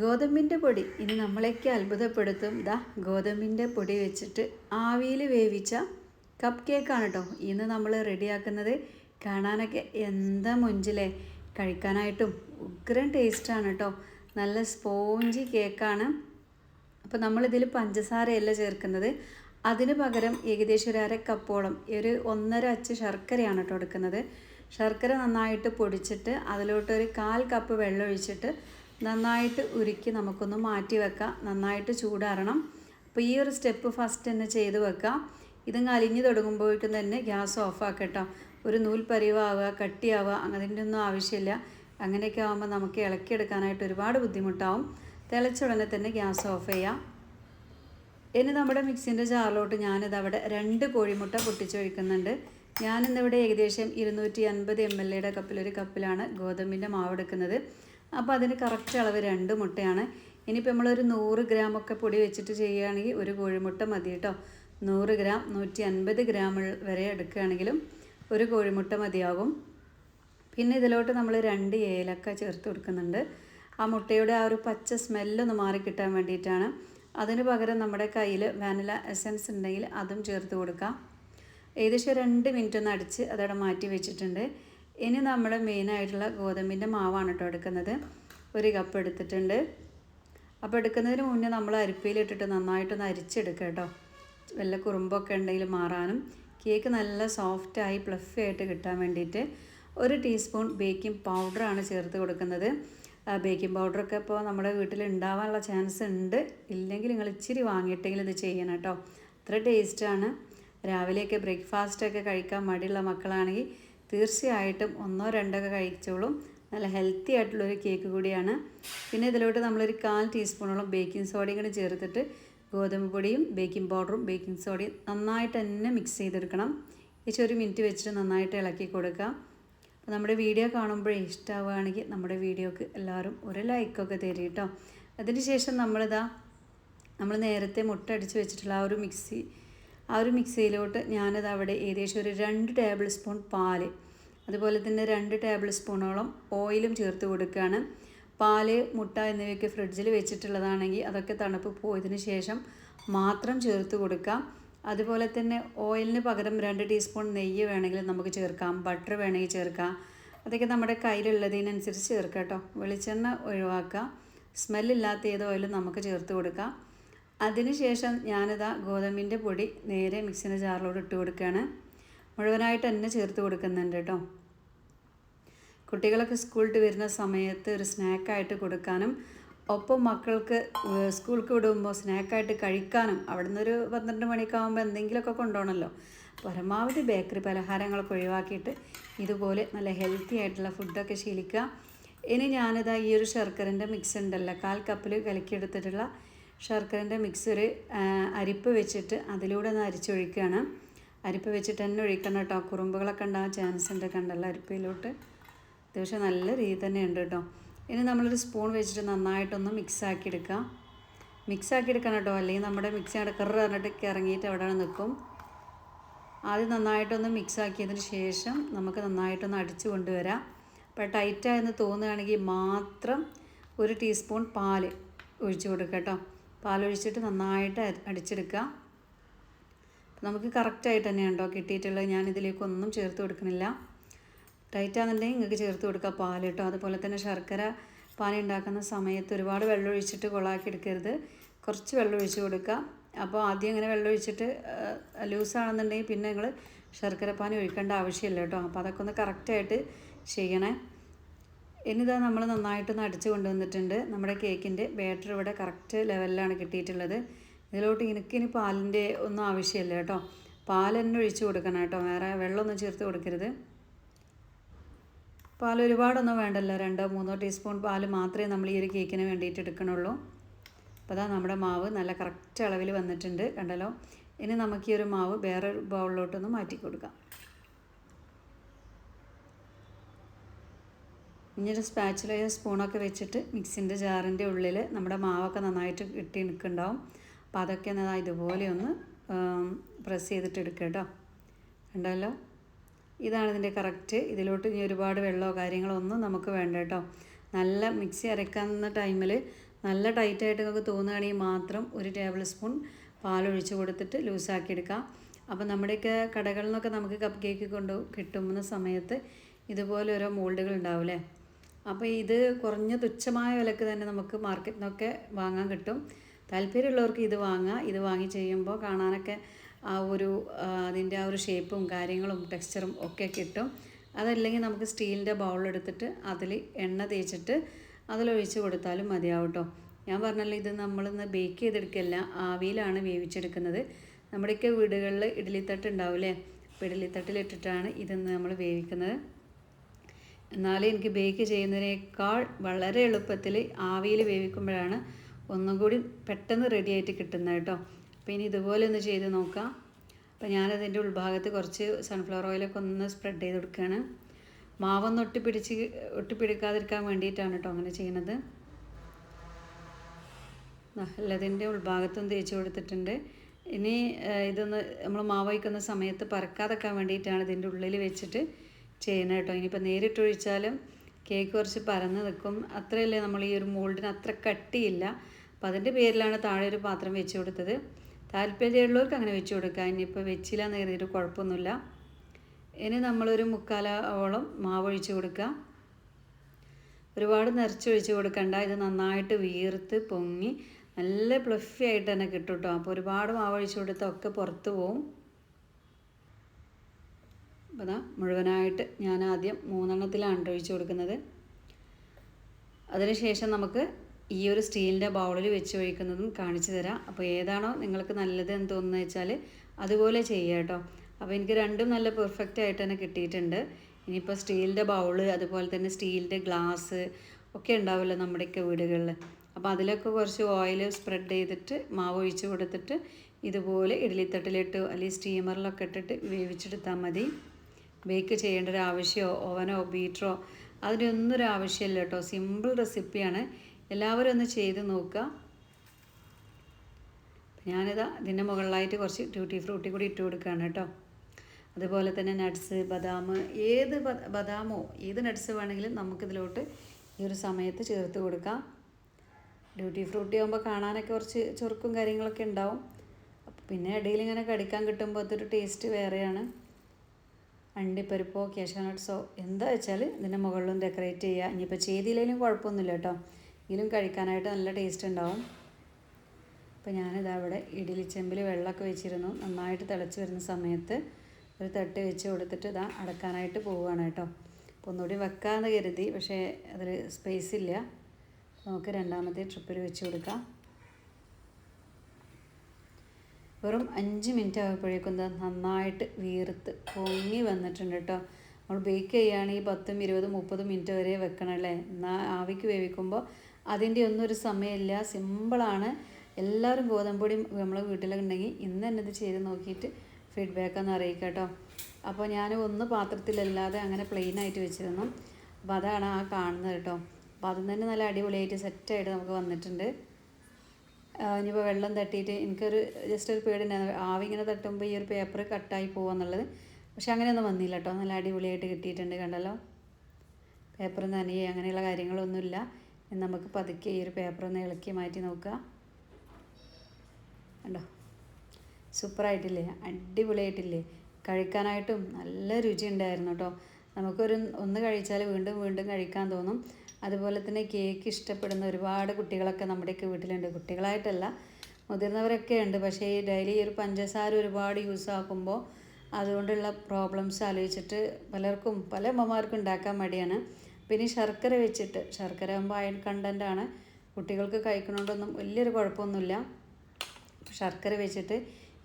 ഗോതമ്പിന്റെ പൊടി. ഇനി നമ്മളെയൊക്കെ അത്ഭുതപ്പെടുത്തും. ദാ ഗോതമ്പിന്റെ പൊടി വെച്ചിട്ട് ആവിയിൽ വേവിച്ച കപ്പ് കേക്കാണ് കേട്ടോ ഇന്ന് നമ്മൾ റെഡിയാക്കുന്നത് കാണാനൊക്കെ എന്താ മുഞ്ചിലേ? കഴിക്കാനായിട്ടും ഉഗ്രൻ ടേസ്റ്റാണ് കേട്ടോ നല്ല സ്പോഞ്ചി കേക്കാണ് അപ്പോൾ നമ്മളിതിൽ പഞ്ചസാരയല്ല ചേർക്കുന്നത്. അതിന് പകരം ഏകദേശം ഒരു അര കപ്പോളം ഒരു ഒന്നര അച്ച് ശർക്കരയാണ് കേട്ടോ എടുക്കുന്നത്. ശർക്കര നന്നായിട്ട് പൊടിച്ചിട്ട് അതിലോട്ട് ഒരു കാൽ കപ്പ് വെള്ളം ഒഴിച്ചിട്ട് നന്നായിട്ട് ഉരുക്കി നമുക്കൊന്ന് മാറ്റി വെക്കാം. നന്നായിട്ട് ചൂടാറണം. അപ്പോൾ ഈ ഒരു സ്റ്റെപ്പ് ഫസ്റ്റ് തന്നെ ചെയ്ത് വെക്കാം. ഇതങ്ങ് അലിഞ്ഞു തുടങ്ങുമ്പോഴേക്കും തന്നെ ഗ്യാസ് ഓഫ് ആക്കട്ടോ. ഒരു നൂൽ പരിവാവുക കട്ടിയാവുക അങ്ങനെ ഒന്നും ആവശ്യമില്ല. അങ്ങനെയൊക്കെ ആകുമ്പോൾ നമുക്ക് ഇളക്കിയെടുക്കാനായിട്ട് ഒരുപാട് ബുദ്ധിമുട്ടാവും. തിളച്ച ഉടനെ തന്നെ ഗ്യാസ് ഓഫ് ചെയ്യാം. ഇനി നമ്മുടെ മിക്സിന്റെ ജാറിലോട്ട് ഞാനിത് അവിടെ രണ്ട് കോഴിമുട്ട പൊട്ടിച്ചൊഴിക്കുന്നുണ്ട്. ഞാനിന്നിവിടെ ഏകദേശം ഇരുന്നൂറ്റി അൻപത് എം എൽ എയുടെ കപ്പിലൊരു കപ്പിലാണ് ഗോതമ്പിന്റെ മാവ് എടുക്കുന്നത്. അപ്പോൾ അതിന് കറക്റ്റ് അളവ് രണ്ട് മുട്ടയാണ്. ഇനിയിപ്പോൾ നമ്മളൊരു നൂറ് ഗ്രാം ഒക്കെ പൊടി വെച്ചിട്ട് ചെയ്യുകയാണെങ്കിൽ ഒരു കോഴിമുട്ട മതി കേട്ടോ. നൂറ് ഗ്രാം നൂറ്റി അൻപത് ഗ്രാം വരെ എടുക്കുകയാണെങ്കിലും ഒരു കോഴിമുട്ട മതിയാകും. പിന്നെ ഇതിലോട്ട് നമ്മൾ രണ്ട് ഏലക്ക ചേർത്ത് കൊടുക്കുന്നുണ്ട്. ആ മുട്ടയുടെ ആ ഒരു പച്ച സ്മെല്ലൊന്ന് മാറി കിട്ടാൻ വേണ്ടിയിട്ടാണ്. അതിന് പകരം നമ്മുടെ കയ്യിൽ വാനില എസൻസ് ഉണ്ടെങ്കിൽ അതും ചേർത്ത് കൊടുക്കാം. ഏകദേശം രണ്ട് മിനിറ്റ് ഒന്ന് അടിച്ച് അതവിടെ മാറ്റി വെച്ചിട്ടുണ്ട്. ഇനി നമ്മൾ മെയിനായിട്ടുള്ള ഗോതമ്പിന്റെ മാവാണ് കേട്ടോ എടുക്കുന്നത്. ഒരു കപ്പ് എടുത്തിട്ടുണ്ട്. അപ്പോൾ എടുക്കുന്നതിന് മുന്നേ നമ്മൾ അരിപ്പയിലിട്ടിട്ട് നന്നായിട്ടൊന്ന് അരിച്ചെടുക്കുക കേട്ടോ വല്ല കുറുമ്പൊക്കെ ഉണ്ടെങ്കിൽ മാറാനും. കേക്ക് നല്ല സോഫ്റ്റായി പ്ലഫി ആയിട്ട് കിട്ടാൻ വേണ്ടിയിട്ട് ഒരു ടീസ്പൂൺ ബേക്കിംഗ് പൗഡറാണ് ചേർത്ത് കൊടുക്കുന്നത്. ബേക്കിംഗ് പൗഡറൊക്കെ ഇപ്പോൾ നമ്മുടെ വീട്ടിൽ ഉണ്ടാവാനുള്ള ചാൻസ് ഉണ്ട്. ഇല്ലെങ്കിൽ നിങ്ങൾ ഇച്ചിരി വാങ്ങിയിട്ടെങ്കിലും ഇത് ചെയ്യണം കേട്ടോ അത്ര ടേസ്റ്റാണ് രാവിലെയൊക്കെ ബ്രേക്ക്ഫാസ്റ്റൊക്കെ കഴിക്കാൻ മടിയുള്ള മക്കളാണെങ്കിൽ തീർച്ചയായിട്ടും ഒന്നോ രണ്ടോ ഒക്കെ കഴിച്ചോളും. നല്ല ഹെൽത്തി ആയിട്ടുള്ളൊരു കേക്ക് കൂടിയാണ്. പിന്നെ ഇതിലോട്ട് നമ്മളൊരു കാൽ ടീസ്പൂണോളം ബേക്കിംഗ് സോഡയും കൂടി ചേർത്തിട്ട് ഗോതമ്പ് പൊടിയും ബേക്കിംഗ് പൗഡറും ബേക്കിംഗ് സോഡയും നന്നായിട്ട് തന്നെ മിക്സ് ചെയ്തെടുക്കണം. ഏകദേശം ഒരു മിനിറ്റ് വെച്ചിട്ട് നന്നായിട്ട് ഇളക്കി കൊടുക്കാം അപ്പോൾ നമ്മുടെ വീഡിയോ കാണുമ്പോഴേ ഇഷ്ടമാവുകയാണെങ്കിൽ നമ്മുടെ വീഡിയോക്ക് എല്ലാവരും ഒരു ലൈക്കൊക്കെ തരും കേട്ടോ അതിന് ശേഷം നമ്മളിതാ നമ്മൾ നേരത്തെ മുട്ട അടിച്ച് വെച്ചിട്ടുള്ള ആ ഒരു മിക്സി ആ ഒരു മിക്സിയിലോട്ട് ഞാനത് അവിടെ ഏകദേശം ഒരു രണ്ട് ടേബിൾ സ്പൂൺ പാൽ അതുപോലെ തന്നെ രണ്ട് ടേബിൾ സ്പൂണോളം ഓയിലും ചേർത്ത് കൊടുക്കുകയാണ്. പാൽ മുട്ട എന്നിവയൊക്കെ ഫ്രിഡ്ജിൽ വെച്ചിട്ടുള്ളതാണെങ്കിൽ അതൊക്കെ തണുപ്പ് പോയതിന് ശേഷം മാത്രം ചേർത്ത് കൊടുക്കാം അതുപോലെ തന്നെ ഓയിലിന് പകരം രണ്ട് ടീസ്പൂൺ നെയ്യ് വേണമെങ്കിൽ നമുക്ക് ചേർക്കാം ബട്ടർ വേണമെങ്കിൽ ചേർക്കാം. അതൊക്കെ നമ്മുടെ കയ്യിലുള്ളതിനനുസരിച്ച് ചേർക്കാം കേട്ടോ. വെളിച്ചെണ്ണ ഒഴിവാക്കുക. സ്മെല്ലില്ലാത്ത ഏത് ഓയിലും നമുക്ക് ചേർത്ത് കൊടുക്കാം. അതിനുശേഷം ഞാനിതാ ഗോതമ്പിന്റെ പൊടി നേരെ മിക്സിന്റെ ജാറിലോട്ട് ഇട്ട് കൊടുക്കുകയാണ്. മുഴുവനായിട്ട് തന്നെ ചേർത്ത് കൊടുക്കുന്നുണ്ട് കേട്ടോ. കുട്ടികളൊക്കെ സ്കൂളിട്ട് വരുന്ന സമയത്ത് ഒരു സ്നാക്കായിട്ട് കൊടുക്കാനും ഒപ്പം മക്കൾക്ക് സ്കൂൾക്ക് വിടുമ്പോൾ സ്നാക്കായിട്ട് കഴിക്കാനും അവിടെ നിന്നൊരു പന്ത്രണ്ട് മണിക്കാകുമ്പോൾ എന്തെങ്കിലുമൊക്കെ കൊണ്ടുപോകണമല്ലോ. പരമാവധി ബേക്കറി പലഹാരങ്ങളൊക്കെ ഒഴിവാക്കിയിട്ട് ഇതുപോലെ നല്ല ഹെൽത്തി ആയിട്ടുള്ള ഫുഡൊക്കെ ശീലിക്കുക. ഇനി ഞാനിതാ ഈ ഒരു ശർക്കരന്റെ മിക്സ് ഉണ്ടല്ലോ കാൽ കപ്പിൽ കലക്കിയെടുത്തിട്ടുള്ള ശർക്കരന്റെ മിക്സ് അരിപ്പ് വെച്ചിട്ട് അതിലൂടെ ഒന്ന് അരിച്ചൊഴിക്കുകയാണ്. അരിപ്പ് വെച്ചിട്ട് തന്നെ ഒഴിക്കണം കേട്ടോ. കുറുമ്പുകളൊക്കെ ഉണ്ടാകാൻ ചാൻസ് ഉണ്ട് കണ്ടല്ലോ അരിപ്പയിലോട്ട് അത്യാവശ്യം നല്ല രീതി തന്നെ ഉണ്ട് കേട്ടോ. ഇനി നമ്മളൊരു സ്പൂൺ വെച്ചിട്ട് നന്നായിട്ടൊന്ന് മിക്സ് ആക്കി എടുക്കാം മിക്സ് ആക്കി എടുക്കണം കേട്ടോ. അല്ലെങ്കിൽ നമ്മുടെ മിക്സി അവിടെ കറ് പറഞ്ഞിട്ട് ഇറങ്ങിയിട്ട് അവിടെ നിൽക്കും. ആദ്യം നന്നായിട്ടൊന്ന് മിക്സ് ആക്കിയതിന് ശേഷം നമുക്ക് നന്നായിട്ടൊന്ന് അടിച്ച് കൊണ്ടുവരാം. അപ്പോൾ ടൈറ്റായെന്ന് തോന്നുകയാണെങ്കിൽ മാത്രം ഒരു ടീസ്പൂൺ പാൽ ഒഴിച്ചു കൊടുക്കാം കേട്ടോ. പാലൊഴിച്ചിട്ട് നന്നായിട്ട് അടിച്ചെടുക്കുക. നമുക്ക് കറക്റ്റായിട്ട് തന്നെയാണ് കേട്ടോ കിട്ടിയിട്ടുള്ളത് ഞാൻ ഇതിലേക്കൊന്നും ചേർത്ത് കൊടുക്കുന്നില്ല. ടൈറ്റാണെന്നുണ്ടെങ്കിൽ നിങ്ങൾക്ക് ചേർത്ത് കൊടുക്കുക പാൽ കേട്ടോ. അതുപോലെ തന്നെ ശർക്കര പാനി ഉണ്ടാക്കുന്ന സമയത്ത് ഒരുപാട് വെള്ളം ഒഴിച്ചിട്ട് കൊളാക്കി എടുക്കരുത്. കുറച്ച് വെള്ളം ഒഴിച്ച് കൊടുക്കുക. അപ്പോൾ ആദ്യം ഇങ്ങനെ വെള്ളം ഒഴിച്ചിട്ട് ലൂസാണെന്നുണ്ടെങ്കിൽ പിന്നെ നിങ്ങൾ ശർക്കര പാനി ഒഴിക്കേണ്ട ആവശ്യമില്ല കേട്ടോ. അപ്പോൾ അതൊക്കെ ഒന്ന് കറക്റ്റായിട്ട് ചെയ്യണേ. ഇനിതാ നമ്മൾ നന്നായിട്ടൊന്ന് അടിച്ച് കൊണ്ടുവന്നിട്ടുണ്ട്. നമ്മുടെ കേക്കിന്റെ ബാറ്റർ ഇവിടെ കറക്റ്റ് ലെവലിലാണ് കിട്ടിയിട്ടുള്ളത്. ഇതിലോട്ട് എനിക്കിനി പാലിന്റെ ഒന്നും ആവശ്യമില്ല കേട്ടോ. പാൽ തന്നെ ഒഴിച്ച് കൊടുക്കണം കേട്ടോ. വേറെ വെള്ളമൊന്നും ചേർത്ത് കൊടുക്കരുത്. പാൽ ഒരുപാടൊന്നും വേണ്ടല്ലോ. രണ്ടോ മൂന്നോ ടീസ്പൂൺ പാൽ മാത്രമേ നമ്മൾ ഈ ഒരു കേക്കിന് വേണ്ടിയിട്ട് എടുക്കണുള്ളൂ. അപ്പോൾ അതാ നമ്മുടെ മാവ് നല്ല കറക്റ്റ് അളവിൽ വന്നിട്ടുണ്ട്. കണ്ടല്ലോ? ഇനി നമുക്ക് ഈ ഒരു മാവ് വേറെ ബൗളിലോട്ടൊന്ന് മാറ്റി കൊടുക്കാം. ഇനി ഒരു സ്പൂണൊക്കെ വെച്ചിട്ട് മിക്സിന്റെ ജാറിന്റെ ഉള്ളിൽ നമ്മുടെ മാവൊക്കെ നന്നായിട്ട് കിട്ടി നിൽക്കുന്നുണ്ടാവും. അപ്പോൾ അതൊക്കെ ഒന്ന് ഇതുപോലെ ഒന്ന് പ്രസ് ചെയ്തിട്ട് എടുക്കുക കേട്ടോ. ഉണ്ടല്ലോ ഇതാണ് ഇതിന്റെ കറക്റ്റ് ഇതിലോട്ട് ഇനി ഒരുപാട് വെള്ളമോ കാര്യങ്ങളോ ഒന്നും നമുക്ക് വേണ്ട കേട്ടോ. നല്ല മിക്സി അരക്കുന്ന ടൈമിൽ നല്ല ടൈറ്റായിട്ട് നമുക്ക് തോന്നുകയാണെങ്കിൽ മാത്രം ഒരു ടേബിൾ സ്പൂൺ പാലൊഴിച്ച് കൊടുത്തിട്ട് ലൂസാക്കി എടുക്കാം. അപ്പോൾ നമ്മുടെയൊക്കെ കടകളിൽ നിന്നൊക്കെ നമുക്ക് കപ്പ് കേക്ക് കൊണ്ട് കിട്ടുന്ന സമയത്ത് ഇതുപോലെ ഓരോ മോൾഡുകൾ ഉണ്ടാവില്ലേ അപ്പോൾ ഇത് കുറഞ്ഞ തുച്ഛമായ വിലക്ക് തന്നെ നമുക്ക് മാർക്കറ്റിൽ നിന്നൊക്കെ വാങ്ങാൻ കിട്ടും. താല്പര്യമുള്ളവർക്ക് ഇത് വാങ്ങാം. ഇത് വാങ്ങി ചെയ്യുമ്പോൾ കാണാനൊക്കെ ആ ഒരു അതിന്റെ ആ ഒരു ഷേപ്പും കാര്യങ്ങളും ടെക്സ്ചറും ഒക്കെ കിട്ടും. അതല്ലെങ്കിൽ നമുക്ക് സ്റ്റീലിന്റെ ബൗളെടുത്തിട്ട് അതിൽ എണ്ണ തേച്ചിട്ട് അതിലൊഴിച്ച് കൊടുത്താലും മതിയാവും കേട്ടോ ഞാൻ പറഞ്ഞല്ലോ ഇത് നമ്മളിന്ന് ബേക്ക് ചെയ്തെടുക്കല്ല ആവിയിലാണ് വേവിച്ചെടുക്കുന്നത്. നമ്മുടെയൊക്കെ വീടുകളിൽ ഇഡ്ഡലിത്തട്ട് ഉണ്ടാവില്ലേ? അപ്പോൾ ഇഡ്ഡലിത്തട്ടിലിട്ടിട്ടാണ് ഇതിന്ന് നമ്മൾ വേവിക്കുന്നത്. എന്നാലും എനിക്ക് ബേക്ക് ചെയ്യുന്നതിനേക്കാൾ വളരെ എളുപ്പത്തിൽ ആവിയിൽ വേവിക്കുമ്പോഴാണ് ഒന്നും കൂടി പെട്ടെന്ന് റെഡിയായിട്ട് കിട്ടുന്നത് കേട്ടോ. അപ്പോൾ ഇനി ഇതുപോലെ ഒന്ന് ചെയ്ത് നോക്കാം. അപ്പോൾ ഞാനതിന്റെ ഉൾഭാഗത്ത് കുറച്ച് സൺഫ്ലവർ ഓയിലൊക്കെ ഒന്ന് സ്പ്രെഡ് ചെയ്ത് കൊടുക്കുകയാണ്. മാവൊന്ന് ഒട്ടിപ്പിടിച്ച് ഒട്ടിപ്പിടിക്കാതിരിക്കാൻ വേണ്ടിയിട്ടാണ് കേട്ടോ അങ്ങനെ ചെയ്യുന്നത് എല്ലാത്തിന്റെ ഉൾഭാഗത്തും തേച്ച് കൊടുത്തിട്ടുണ്ട്. ഇനി ഇതൊന്ന് നമ്മൾ മാവ് വയ്ക്കുന്ന സമയത്ത് പറക്കാതെക്കാൻ വേണ്ടിയിട്ടാണ് ഇതിന്റെ ഉള്ളിൽ വെച്ചിട്ട് ചെയ്യുന്നത് കേട്ടോ. ഇനിയിപ്പോൾ നേരിട്ടൊഴിച്ചാലും കേക്ക് കുറച്ച് പരന്ന് നിൽക്കും അത്രയല്ലേ നമ്മൾ ഈ ഒരു മോൾഡിന് അത്ര കട്ടിയില്ല. അപ്പോൾ അതിന്റെ പേരിലാണ് താഴെ ഒരു പാത്രം വെച്ച് കൊടുത്തത്. താല്പര്യമുള്ളവർക്ക് അങ്ങനെ വെച്ച് കൊടുക്കാം. ഇനിയിപ്പോൾ വെച്ചില്ല എന്ന് കരുതിയിട്ട് കുഴപ്പമൊന്നുമില്ല. ഇനി നമ്മളൊരു മുക്കാലോളം മാവ് ഒഴിച്ച് കൊടുക്കുക. ഒരുപാട് നിറച്ചൊഴിച്ച് കൊടുക്കണ്ട. ഇത് നന്നായിട്ട് വീർത്ത് പൊങ്ങി നല്ല പ്ലഫി ആയിട്ട് തന്നെ കിട്ടും കേട്ടോ. അപ്പോൾ ഒരുപാട് മാവ് ഒഴിച്ച് കൊടുത്താൽ ഒക്കെ പുറത്ത് പോവും. അപ്പോൾ അതാ മുഴുവനായിട്ട് ഞാൻ ആദ്യം മൂന്നെണ്ണത്തിലാണ് ഒഴിച്ചു കൊടുക്കുന്നത്. അതിനുശേഷം നമുക്ക് ഈ ഒരു സ്റ്റീലിന്റെ ബൗളിൽ വെച്ച് ഒഴിക്കുന്നതും കാണിച്ചു തരാം. അപ്പോൾ ഏതാണോ നിങ്ങൾക്ക് നല്ലത് എന്ന് തോന്നുന്നത് വെച്ചാൽ അതുപോലെ ചെയ്യുക കേട്ടോ. അപ്പോൾ എനിക്ക് രണ്ടും നല്ല പെർഫെക്റ്റ് ആയിട്ട് തന്നെ കിട്ടിയിട്ടുണ്ട്. ഇനിയിപ്പോൾ സ്റ്റീലിന്റെ ബൗൾ അതുപോലെ തന്നെ സ്റ്റീലിന്റെ ഗ്ലാസ് ഒക്കെ ഉണ്ടാവുമല്ലോ നമ്മുടെയൊക്കെ വീടുകളിൽ. അപ്പോൾ അതിലൊക്കെ കുറച്ച് ഓയിൽ സ്പ്രെഡ് ചെയ്തിട്ട് മാവ് ഒഴിച്ച് കൊടുത്തിട്ട് ഇതുപോലെ ഇഡ്ഡലിത്തട്ടിലിട്ട് അല്ലെങ്കിൽ സ്റ്റീമറിലൊക്കെ ഇട്ടിട്ട് വേവിച്ചെടുത്താൽ മതി. ബേക്ക് ചെയ്യേണ്ട ഒരു ആവശ്യമോ ഓവനോ ബീറ്ററോ അതിനൊന്നും ഒരു ആവശ്യമില്ല കേട്ടോ സിമ്പിൾ റെസിപ്പിയാണ് എല്ലാവരും ഒന്ന് ചെയ്ത് നോക്കുക. ഞാനിതാ ഇതിന്റെ മുകളിലായിട്ട് കുറച്ച് ട്യൂട്ടി ഫ്രൂട്ടി കൂടി ഇട്ട് കൊടുക്കുകയാണ് കേട്ടോ. അതുപോലെ തന്നെ നട്ട്സ് ബദാം ഏത് ബദാമോ ഏത് നട്ട്സ് വേണമെങ്കിലും നമുക്കിതിലോട്ട് ഈ ഒരു സമയത്ത് ചേർത്ത് കൊടുക്കാം. ഡ്യൂട്ടി ഫ്രൂട്ടി ആകുമ്പോൾ കാണാനൊക്കെ കുറച്ച് ചുരുക്കും കാര്യങ്ങളൊക്കെ ഉണ്ടാവും. പിന്നെ ഇടയിൽ ഇങ്ങനെ കടിക്കാൻ കിട്ടുമ്പോൾ അതൊരു ടേസ്റ്റ് വേറെയാണ്. അണ്ടിപ്പരിപ്പോ കാഷ്യൂ നട്ട്സോ എന്താ വെച്ചാൽ ഇതിന്റെ മുകളിലും ഡെക്കറേറ്റ് ചെയ്യുക ഇനിയിപ്പോൾ ചെയ്തില്ലെങ്കിലും കുഴപ്പമൊന്നുമില്ല കേട്ടോ. എങ്കിലും കഴിക്കാനായിട്ട് നല്ല ടേസ്റ്റ് ഉണ്ടാവും. അപ്പോൾ ഞാനിതാ ഇവിടെ ഇഡ്ഡലി ചെമ്പിൽ വെള്ളമൊക്കെ വെച്ചിരുന്നു. നന്നായിട്ട് തിളച്ച് വരുന്ന സമയത്ത് ഒരു തട്ട് വെച്ച് കൊടുത്തിട്ട് ഇതാ അടക്കാനായിട്ട് പോവുകയാണ് കേട്ടോ. അപ്പോൾ ഒന്നുകൂടി വെക്കാമെന്ന് കരുതി പക്ഷേ അതിൽ സ്പേസ് ഇല്ല. നമുക്ക് രണ്ടാമത്തെ ട്രിപ്പിൽ വെച്ച് കൊടുക്കാം. വെറും അഞ്ച് മിനിറ്റ് ആകുമ്പോഴേക്കും നന്നായിട്ട് വീർത്ത് പൊങ്ങി വന്നിട്ടുണ്ട് കേട്ടോ. നമ്മൾ ബേക്ക് ചെയ്യുകയാണെങ്കിൽ പത്തും ഇരുപതും മുപ്പതും മിനിറ്റ് വരെ വെക്കണം അല്ലേ? എന്നാൽ ആവിക്ക് വേവിക്കുമ്പോൾ അതിന്റെ ഒന്നും ഒരു സമയമില്ല. സിമ്പിളാണ് എല്ലാവരും ഗോതമ്പൊടി നമ്മളെ വീട്ടിലൊക്കെ ഉണ്ടെങ്കിൽ ഇന്ന് തന്നെ ഇത് ചെയ്ത് നോക്കിയിട്ട് ഫീഡ്ബാക്ക് ഒന്ന് അറിയിക്കാം കേട്ടോ. അപ്പോൾ ഞാൻ ഒന്ന് പാത്രത്തിലല്ലാതെ അങ്ങനെ പ്ലെയിനായിട്ട് വെച്ചിരുന്നു. അപ്പോൾ അതാണ് ആ കാണുന്നത് കേട്ടോ. അപ്പോൾ അതും തന്നെ നല്ല അടിപൊളിയായിട്ട് സെറ്റായിട്ട് നമുക്ക് വന്നിട്ടുണ്ട്. ഇനിയിപ്പോൾ വെള്ളം തട്ടിയിട്ട് എനിക്കൊരു ജസ്റ്റ് ഒരു പേടിണ്ടായിരുന്നു ആവി ഇങ്ങനെ തട്ടുമ്പോൾ ഈ ഒരു പേപ്പർ കട്ടായി പോകുമെന്നുള്ളത് പക്ഷെ അങ്ങനെയൊന്നും വന്നില്ല കേട്ടോ. നല്ല അടിപൊളിയായിട്ട് കിട്ടിയിട്ടുണ്ട് കണ്ടല്ലോ. പേപ്പർ നനയെ അങ്ങനെയുള്ള കാര്യങ്ങളൊന്നുമില്ല. നമുക്ക് പതുക്കെ ഈ ഒരു പേപ്പർ ഒന്ന് ഇളക്കി മാറ്റി നോക്കുക കണ്ടോ? സൂപ്പറായിട്ടില്ലേ? അടിപൊളിയായിട്ടില്ലേ? കഴിക്കാനായിട്ടും നല്ല രുചി ഉണ്ടായിരുന്നു കേട്ടോ. നമുക്കൊരു ഒന്ന് കഴിച്ചാൽ വീണ്ടും വീണ്ടും കഴിക്കാൻ തോന്നും. അതുപോലെ തന്നെ കേക്ക് ഇഷ്ടപ്പെടുന്ന ഒരുപാട് കുട്ടികളൊക്കെ നമ്മുടെയൊക്കെ വീട്ടിലുണ്ട്. കുട്ടികളായിട്ടല്ല മുതിർന്നവരൊക്കെ ഉണ്ട്. പക്ഷേ ഈ ഡെയിലി ഒരു പഞ്ചസാര ഒരുപാട് യൂസ് ആക്കുമ്പോൾ അതുകൊണ്ടുള്ള പ്രോബ്ലംസ് ആലോചിച്ചിട്ട് പലർക്കും പല അമ്മമാർക്കും ഉണ്ടാക്കാൻ മടിയാണ്. പിന്നെ ശർക്കര വെച്ചിട്ട് ശർക്കര ആകുമ്പോൾ അയൺ കണ്ടന്റാണ് കുട്ടികൾക്ക് കഴിക്കണോണ്ടൊന്നും വലിയൊരു കുഴപ്പമൊന്നുമില്ല. ശർക്കര വെച്ചിട്ട്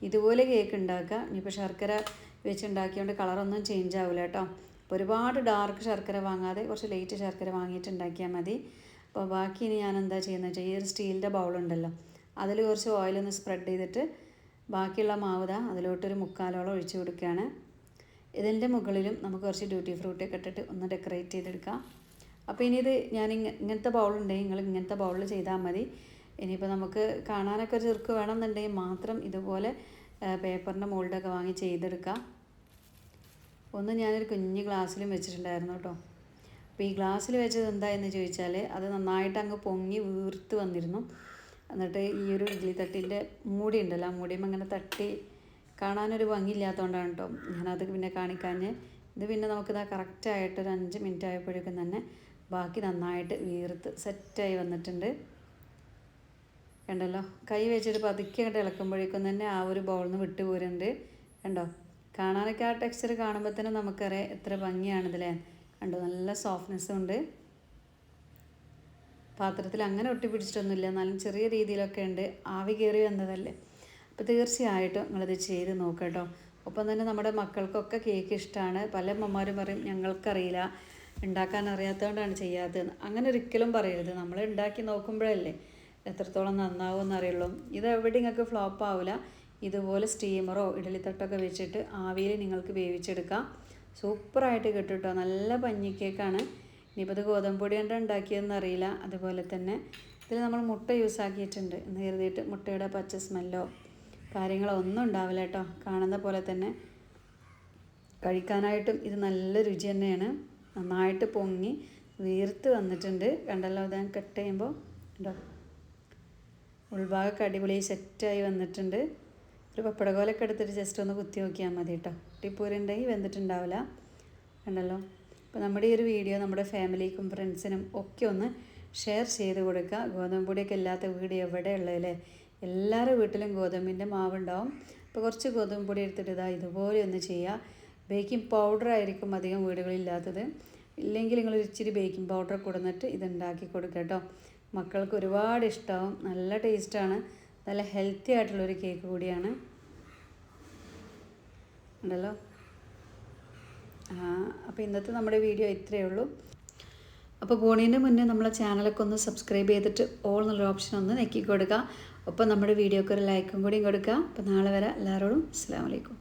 ഇതുപോലെ കേക്ക് ഉണ്ടാക്കുക. ഇനിയിപ്പോൾ ശർക്കര വെച്ചുണ്ടാക്കിയോണ്ട് കളറൊന്നും ചേഞ്ച് ആവില്ല കേട്ടോ. അപ്പോൾ ഒരുപാട് ഡാർക്ക് ശർക്കര വാങ്ങാതെ കുറച്ച് ലൈറ്റ് ശർക്കര വാങ്ങിയിട്ട് ഉണ്ടാക്കിയാൽ മതി. അപ്പോൾ ബാക്കി ഇനി ഞാൻ എന്താ ചെയ്യുന്നത് വെച്ചാൽ ഈ ഒരു സ്റ്റീലിന്റെ ബൗളുണ്ടല്ലോ അതിൽ കുറച്ച് ഓയിലൊന്ന് സ്പ്രെഡ് ചെയ്തിട്ട് ബാക്കിയുള്ള മാവ് ദാ അതിലോട്ടൊരു മുക്കാലോളം ഒഴിച്ചു കൊടുക്കുകയാണ്. ഇതിന്റെ മുകളിലും നമുക്ക് കുറച്ച് ഡ്യൂട്ടി ഫ്രൂട്ടൊക്കെ ഇട്ടിട്ട് ഒന്ന് ഡെക്കറേറ്റ് ചെയ്തെടുക്കാം. അപ്പോൾ ഇനി ഇത് ഞാൻ ഇങ്ങ ഇങ്ങനത്തെ ബൗളുണ്ടെങ്കിൽ നിങ്ങൾ ഇങ്ങനത്തെ ബൗളിൽ ചെയ്താൽ മതി. ഇനിയിപ്പോൾ നമുക്ക് കാണാനൊക്കെ ഒരു ചെറുക്ക് വേണമെന്നുണ്ടെങ്കിൽ മാത്രം ഇതുപോലെ പേപ്പറിന്റെ മോൾഡൊക്കെ വാങ്ങി ചെയ്തെടുക്കാം. ഒന്ന് ഞാനൊരു കുഞ്ഞ് ഗ്ലാസ്സിലും വെച്ചിട്ടുണ്ടായിരുന്നു കേട്ടോ. അപ്പോൾ ഈ ഗ്ലാസ്സിൽ വെച്ചത് എന്തായെന്ന് ചോദിച്ചാൽ അത് നന്നായിട്ട് അങ്ങ് പൊങ്ങി വീർത്ത് വന്നിരുന്നു. എന്നിട്ട് ഈ ഒരു ഇഡ്ലി തട്ടിന്റെ മൂടി ഉണ്ടല്ലോ ആ മൂടിയും അങ്ങനെ തട്ടി കാണാനൊരു ഭംഗിയില്ലാത്തതുകൊണ്ടാണ് കേട്ടോ. ഞാനത് പിന്നെ കാണിക്കാഞ്ഞ് ഇത് പിന്നെ നമുക്കിതാ കറക്റ്റായിട്ട് ഒരു അഞ്ച് മിനിറ്റ് ആയപ്പോഴേക്കും തന്നെ ബാക്കി നന്നായിട്ട് വീർത്ത് സെറ്റായി വന്നിട്ടുണ്ട്. കണ്ടല്ലോ? കൈ വെച്ചിട്ട് പതുക്കെ അങ്ങോട്ട് ഇളക്കുമ്പോഴേക്കും തന്നെ ആ ഒരു ബൗളിൽ നിന്ന് വിട്ടുപോരുന്നുണ്ട്. കണ്ടോ? കാണാനൊക്കെ ആ ടെക്സ്ചർ കാണുമ്പോൾ തന്നെ നമുക്കറിയാം എത്ര ഭംഗിയാണിതില്ലേ കണ്ടു നല്ല സോഫ്റ്റ്നെസ്സും ഉണ്ട്. പാത്രത്തിൽ അങ്ങനെ ഒട്ടിപ്പിടിച്ചിട്ടൊന്നുമില്ല എന്നാലും ചെറിയ രീതിയിലൊക്കെ ഉണ്ട്. ആവി കയറി വന്നതല്ലേ. അപ്പോൾ തീർച്ചയായിട്ടും നിങ്ങളിത് ചെയ്ത് നോക്കട്ടോ ഒപ്പം തന്നെ നമ്മുടെ മക്കൾക്കൊക്കെ കേക്ക് ഇഷ്ടമാണ് പല അമ്മമാരും പറയും ഞങ്ങൾക്കറിയില്ല. ഉണ്ടാക്കാൻ അറിയാത്തതുകൊണ്ടാണ് ചെയ്യാത്തതെന്ന് അങ്ങനെ ഒരിക്കലും പറയരുത്. നമ്മൾ ഉണ്ടാക്കി നോക്കുമ്പോഴല്ലേ എത്രത്തോളം നന്നാവുമെന്ന് അറിയുള്ളൂ ഇത് എവിടെ നിങ്ങൾക്ക് ഫ്ലോപ്പ് ആവില്ല ഇതുപോലെ സ്റ്റീമറോ ഇഡലിത്തട്ടൊക്കെ വെച്ചിട്ട് ആവിയിൽ നിങ്ങൾക്ക് വേവിച്ചെടുക്കാം. സൂപ്പറായിട്ട് കിട്ടും കേട്ടോ നല്ല പഞ്ഞി കേക്കാണ്. ഇനിയിപ്പോൾ ഇത് ഗോതമ്പ് പൊടി കൊണ്ട് ഉണ്ടാക്കിയതെന്ന് അറിയില്ല. അതുപോലെ തന്നെ ഇതിൽ നമ്മൾ മുട്ട യൂസ് ആക്കിയിട്ടുണ്ട്. എന്ന് കരുതിയിട്ട് മുട്ടയുടെ പച്ച സ്മെല്ലോ കാര്യങ്ങളോ ഒന്നും ഉണ്ടാവില്ല കേട്ടോ. കാണുന്ന പോലെ തന്നെ കഴിക്കാനായിട്ടും ഇത് നല്ല രുചി തന്നെയാണ്. നന്നായിട്ട് പൊങ്ങി വീർത്ത് വന്നിട്ടുണ്ട്. കണ്ടല്ലോ ഞാൻ കട്ട് ചെയ്യുമ്പോൾ ഉണ്ടോ ഉൾഭാഗമൊക്കെ അടിപൊളി സെറ്റായി വന്നിട്ടുണ്ട്. ഒരു പപ്പടകോലൊക്കെ എടുത്തിട്ട് ജസ്റ്റ് ഒന്ന് കുത്തി നോക്കിയാൽ മതി കേട്ടോ കുട്ടിപ്പൂരുണ്ടെങ്കിൽ വെന്തിട്ടുണ്ടാവില്ല ഉണ്ടല്ലോ അപ്പോൾ നമ്മുടെ ഈ ഒരു വീഡിയോ നമ്മുടെ ഫാമിലിക്കും ഫ്രണ്ട്സിനും ഒക്കെ ഒന്ന് ഷെയർ ചെയ്ത് കൊടുക്കുക. ഗോതമ്പ് പൊടിയൊക്കെ ഇല്ലാത്ത വീട് എവിടെ ഉള്ളതല്ലേ? എല്ലാവരുടെ വീട്ടിലും ഗോതമ്പിന്റെ മാവുണ്ടാവും. അപ്പോൾ കുറച്ച് ഗോതമ്പ് പൊടി എടുത്തിട്ട് ഇതാ ഇതുപോലെ ഒന്ന് ചെയ്യുക. ബേക്കിംഗ് പൗഡർ ആയിരിക്കും അധികം വീടുകളില്ലാത്തത്. ഇല്ലെങ്കിൽ നിങ്ങൾ ഇച്ചിരി ബേക്കിംഗ് പൗഡർ കൊടുന്നിട്ട് ഇത് ഉണ്ടാക്കി കൊടുക്കുക കേട്ടോ മക്കൾക്ക് ഒരുപാട് ഇഷ്ടമാവും. നല്ല ടേസ്റ്റാണ് നല്ല ഹെൽത്തി ആയിട്ടുള്ളൊരു കേക്ക് കൂടിയാണ്. ഉണ്ടല്ലോ? അപ്പോൾ ഇന്നത്തെ നമ്മുടെ വീഡിയോ ഇത്രയേ ഉള്ളൂ. അപ്പോൾ പോണീന്റെ മുന്നേ നമ്മളെ ചാനലൊക്കെ ഒന്ന് സബ്സ്ക്രൈബ് ചെയ്തിട്ട് ഓൾ എന്നുള്ള ഓപ്ഷൻ ഒന്ന് നെക്കി കൊടുക്കുക ഒപ്പം നമ്മുടെ വീഡിയോക്ക് ഒരു ലൈക്കും കൂടിയും കൊടുക്കുക അപ്പോൾ നാളെ വരെ. എല്ലാവരോടും അസ്സാം വലൈക്കും